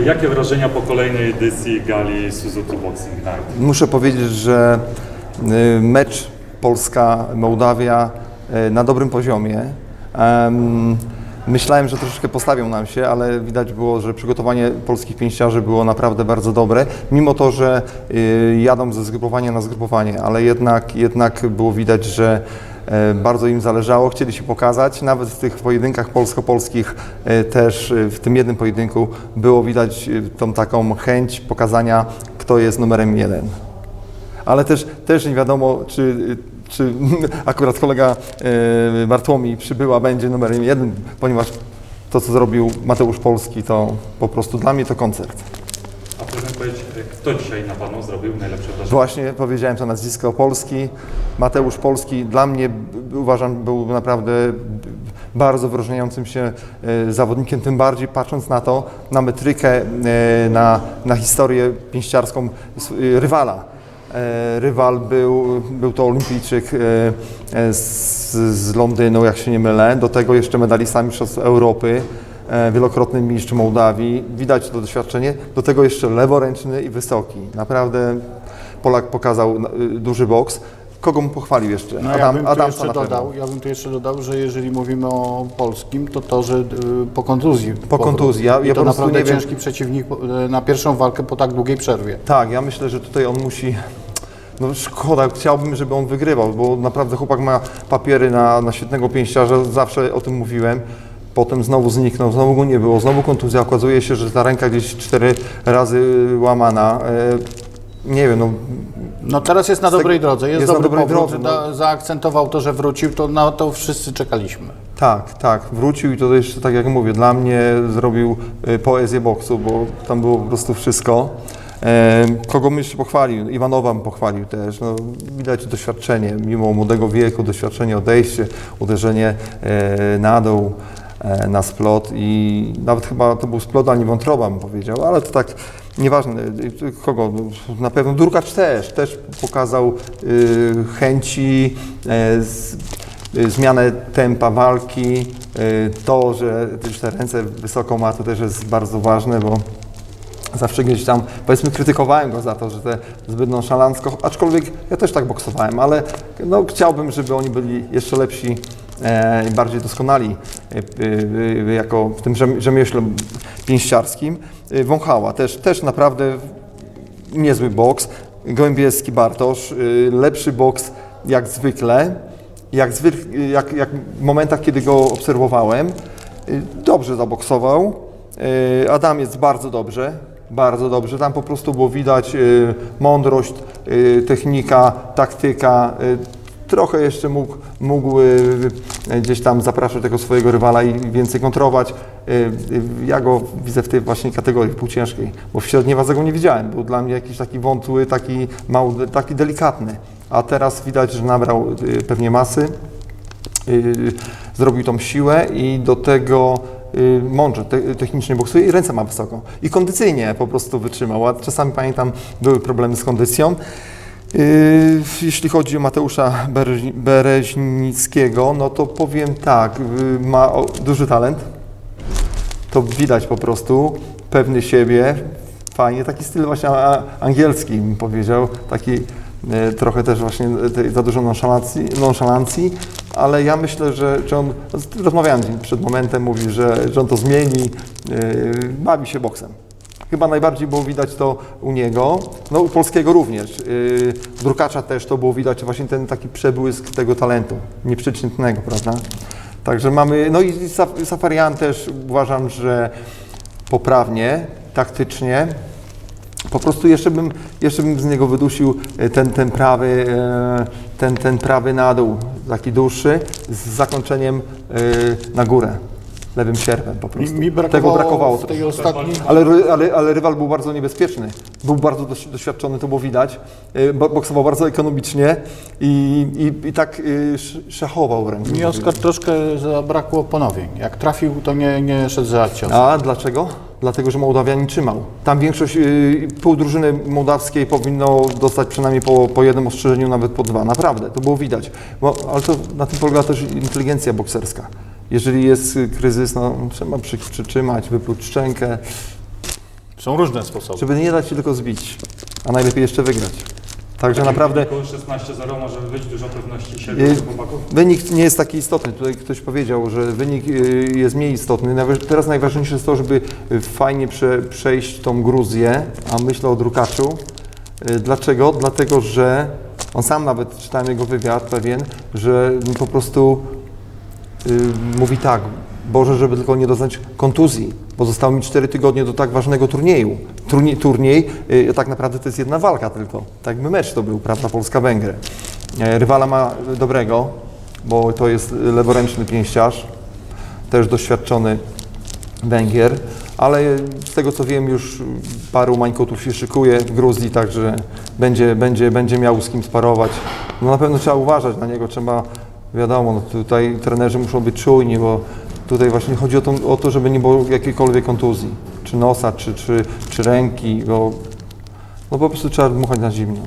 Jakie wrażenia po kolejnej edycji gali Suzuki Boxing Night? Muszę powiedzieć, że y, mecz Polska-Mołdawia y, na dobrym poziomie. Em, Myślałem, że troszeczkę postawią nam się, ale widać było, że przygotowanie polskich pięściarzy było naprawdę bardzo dobre, mimo to, że y, jadą ze zgrupowania na zgrupowanie, ale jednak, jednak było widać, że bardzo im zależało, chcieli się pokazać. Nawet w tych pojedynkach polsko-polskich e, też e, w tym jednym pojedynku było widać e, tą taką chęć pokazania, kto jest numerem jeden. Ale też, też nie wiadomo, czy, czy akurat kolega e, Bartłomiej przybyła będzie numerem jeden, ponieważ to, co zrobił Mateusz Polski, to po prostu dla mnie to koncert. A proszę mi powiedzieć, kto dzisiaj na Panu zrobił najlepsze wrażenie? Właśnie powiedziałem to nazwisko Polski. Mateusz Polski dla mnie uważam był naprawdę bardzo wyróżniającym się e, zawodnikiem, tym bardziej patrząc na to, na metrykę, e, na, na historię pięściarską e, rywala. Rywal był, był to olimpijczyk z, z Londynu, jak się nie mylę, do tego jeszcze medalista Mistrzostw Europy, e, wielokrotny mistrz Mołdawii. Widać to doświadczenie, do tego jeszcze leworęczny i wysoki. Naprawdę Polak pokazał y, duży boks. Kogo mu pochwalił jeszcze? No, ja Adam, bym tu Adamsa jeszcze dodał, ja bym tu jeszcze dodał, że jeżeli mówimy o polskim, to to, że y, po kontuzji. Po kontuzji. Ja- ja to naprawdę nie wiem- ciężki przeciwnik na pierwszą walkę po tak długiej przerwie. Tak, ja myślę, że tutaj on musi. No szkoda, chciałbym, żeby on wygrywał, bo naprawdę chłopak ma papiery na, na świetnego pięściarza, zawsze o tym mówiłem. Potem znowu zniknął, znowu go nie było, znowu kontuzja. Okazuje się, że ta ręka gdzieś cztery razy łamana. E, nie wiem, no No teraz jest na dobrej drodze, jest, jest na dobry dobrej powrót, drodze, no. zaakcentował to, że wrócił, to na to wszyscy czekaliśmy. Tak, tak, wrócił i to jeszcze, tak jak mówię, dla mnie zrobił y, poezję boksu, bo tam było po prostu wszystko. E, Kogo bym jeszcze pochwalił? Iwanowa bym pochwalił też. No, widać doświadczenie, mimo młodego wieku, doświadczenie, odejście, uderzenie e, na dół, e, na splot i nawet chyba to był splot, a nie wątroba bym powiedział, ale to tak nieważne. Y, Kogo? Na pewno Durkacz też, też pokazał chęci, e, y, zmianę tempa walki, to, że te ręce wysoko ma, to też jest bardzo ważne, bo zawsze gdzieś tam, powiedzmy, krytykowałem go za to, że te zbyt nonszalancko, aczkolwiek ja też tak boksowałem, ale no, chciałbym, żeby oni byli jeszcze lepsi e, i bardziej doskonali e, e, e, jako w tym rzem- rzemiośle pięściarskim. E, Wąchała też, też naprawdę niezły boks. Gołębieski Bartosz, lepszy boks jak zwykle, jak, zwyk, jak, jak w momentach, kiedy go obserwowałem. Dobrze zaboksował. Adam jest bardzo dobrze, bardzo dobrze. Tam po prostu było widać mądrość, technika, taktyka. Y, Trochę jeszcze mógł, mógł y, gdzieś tam zapraszać tego swojego rywala i więcej kontrować. Y, y, Ja go widzę w tej właśnie kategorii półciężkiej, bo w średniej wadze go nie widziałem. Był dla mnie jakiś taki wątły, taki mały, taki delikatny. A teraz widać, że nabrał y, pewnie masy, y, zrobił tą siłę i do tego y, mądrze te, technicznie boksuje i ręce ma wysoko. I kondycyjnie po prostu wytrzymał. A czasami pamiętam, były problemy z kondycją. Yy, Jeśli chodzi o Mateusza Bereź- Bereźnickiego, no to powiem tak, yy, ma duży talent. To widać po prostu, pewny siebie, fajnie, taki styl właśnie angielski bym powiedział, taki e, trochę też właśnie za dużo nonszalancji, ale ja myślę, że, że on, rozmawiałem przed momentem, mówi, że, że on to zmieni, bawi się boksem. Chyba najbardziej było widać to u niego, no u polskiego również. Yy, Drukacza też to było widać właśnie ten taki przebłysk tego talentu, nieprzeciętnego, prawda? Także mamy, no i Saf- Safarian też uważam, że poprawnie, taktycznie. Po prostu jeszcze bym, jeszcze bym z niego wydusił e, ten, ten, prawy, e, ten, ten prawy na dół, taki dłuższy, z zakończeniem e, na górę, lewym sierpem po prostu. mi brakowało Tego brakowało w tej ostatniej... Ale, ale, ale rywal był bardzo niebezpieczny. Był bardzo doś- doświadczony, to było widać. Y, bo- Boksował bardzo ekonomicznie i, i, i tak y, sz- szachował wręcz. Mi Oskar troszkę zabrakło ponowień. Jak trafił, to nie, nie szedł za cios. A dlaczego? Dlatego, że Mołdawianin trzymał. Tam większość, y, pół drużyny mołdawskiej powinno dostać przynajmniej po, po jednym ostrzeżeniu, nawet po dwa. Naprawdę, to było widać. Bo, ale to na tym polega też inteligencja bokserska. Jeżeli jest kryzys, no, trzeba przy, przytrzymać, wypluć szczękę. Są różne sposoby. żeby nie dać się tylko zbić, a najlepiej jeszcze wygrać. Także naprawdę 16-0 może być dużo pewności siebie Y, u chłopaków. wynik nie jest taki istotny. Tutaj ktoś powiedział, że wynik y, jest mniej istotny. Teraz najważniejsze jest to, żeby y, fajnie prze, przejść tą Gruzję, a myślę o Drukaczu. Y, Dlaczego? Dlatego, że on sam nawet, czytałem jego wywiad pewien, że po prostu mówi tak, Boże, żeby tylko nie doznać kontuzji, bo zostało mi 4 tygodnie do tak ważnego turnieju. Turniej, turniej y, tak naprawdę to jest jedna walka tylko. Tak jakby mecz to był, prawda, Polska-Węgry. E, Rywala ma dobrego, bo to jest leworęczny pięściarz, też doświadczony Węgier, ale z tego co wiem już paru mańkotów się szykuje w Gruzji, także będzie, będzie, będzie miał z kim sparować. No na pewno trzeba uważać na niego, trzeba, wiadomo, no tutaj trenerzy muszą być czujni, bo tutaj właśnie chodzi o to, o to żeby nie było jakiejkolwiek kontuzji, czy nosa, czy, czy, czy ręki, bo no po prostu trzeba dmuchać na zimno.